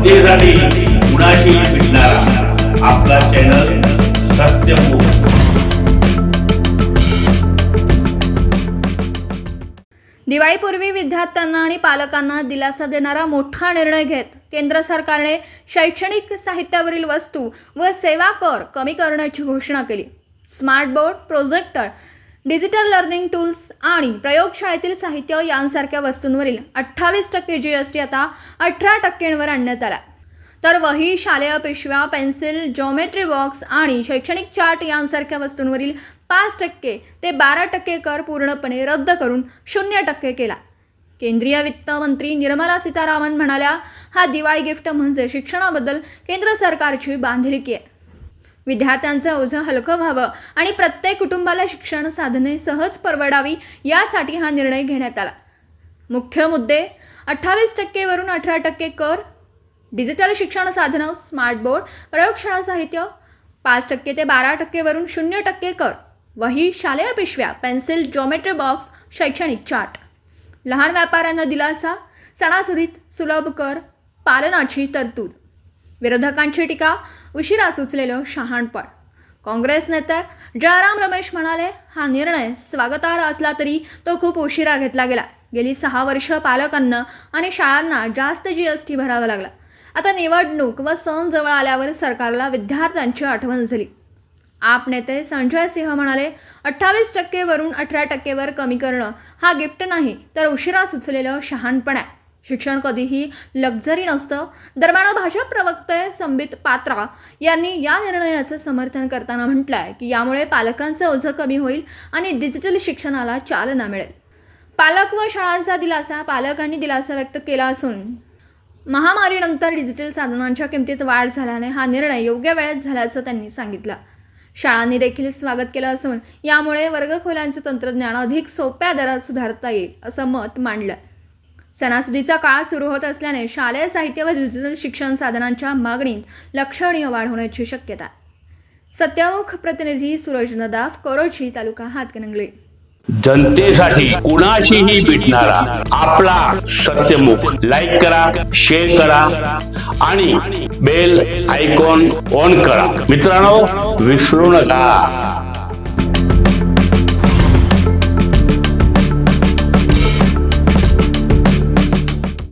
जनतेसाठी कुणाशी भेटणारा आपला चॅनल सत्यमुख दिवाळीपूर्वी विद्यार्थ्यांना आणि पालकांना दिलासा देणारा मोठा निर्णय घेत केंद्र सरकारने शैक्षणिक साहित्यावरील वस्तू व सेवा कर कमी करण्याची घोषणा केली. Smart board projector digital learning tools आणि प्रयोगशाळेतील साहित्य यांसारख्या वस्तूंवरील अठ्ठावीस टक्के जी एस टी आता अठरा टक्क्यांवर आणण्यात आला. तर वही शालेय पिशव्या पेन्सिल जॉमेट्री बॉक्स आणि शैक्षणिक चार्ट यांसारख्या वस्तूंवरील पाच टक्के ते बारा टक्के कर पूर्णपणे रद्द करून शून्य टक्के केला. केंद्रीय वित्त मंत्री निर्मला सीतारामन म्हणाल्या हा दिवाळी गिफ्ट म्हणजे शिक्षणाबद्दल केंद्र सरकारची बांधिलकी आहे. विद्यार्थ्यांचं ओझं हलकं व्हावं आणि प्रत्येक कुटुंबाला शिक्षण साधने सहज परवडावी यासाठी हा निर्णय घेण्यात आला. मुख्य मुद्दे अठ्ठावीस टक्केवरून अठरा टक्के कर डिजिटल शिक्षण साधनं स्मार्ट बोर्ड प्रयोगशाळा साहित्य पाच टक्के ते बारा टक्केवरून शून्य टक्के कर वही शालेय पिशव्या पेन्सिल जॉमेट्री बॉक्स शैक्षणिक चार्ट. लहान व्यापाऱ्यांना दिलासा सणासुदीत सुलभ कर पालनाची तरतूद. विरोधकांची टीका उशिराच उचलेलं शहाणपण. काँग्रेस नेते जयराम रमेश म्हणाले हा निर्णय स्वागतार्ह असला तरी तो खूप उशिरा घेतला गेला. गेली सहा वर्ष पालकांना आणि शाळांना जास्त जी एस टी भरावा लागला. आता निवडणूक व सण जवळ आल्यावर सरकारला विद्यार्थ्यांची आठवण झाली. आप नेते संजय सिंह म्हणाले अठ्ठावीस टक्केवरून अठरा टक्केवर कमी करणं हा गिफ्ट नाही तर उशिरा सुचलेलं शहाणपण आहे. शिक्षण कधीही लक्झरी नसतं. दरम्यान भाजप प्रवक्ते संबित पात्रा यांनी या निर्णयाचं समर्थन करताना म्हटलं आहे की यामुळे पालकांचं ओझं कमी होईल आणि डिजिटल शिक्षणाला चालना मिळेल. पालक व शाळांचा दिलासा पालकांनी दिलासा व्यक्त केला असून महामारीनंतर डिजिटल साधनांच्या किमतीत वाढ झाल्याने हा निर्णय योग्य वेळेत झाल्याचं त्यांनी सांगितलं. शाळांनी देखील स्वागत केलं असून यामुळे वर्गखोल्यांचं तंत्रज्ञान अधिक सोप्या दरात सुधारता येईल असं मत मांडलं सणासुदीचा काळ सुरू होत असल्याने शालेय साहित्य व डिजिटल शिक्षण साधनांच्या मागणीत लक्षणीय वाढ होण्याची शक्यता सत्यमुख प्रतिनिधी सूरज नदाफ कोरोची तालुका हातकणंगले. जनतेसाठी कुणाशीही भेटणारा आपला सत्यमुख. लाईक करा शेअर करा आणि बेल आयकॉन ऑन करा. मित्रांनो विसरू नका.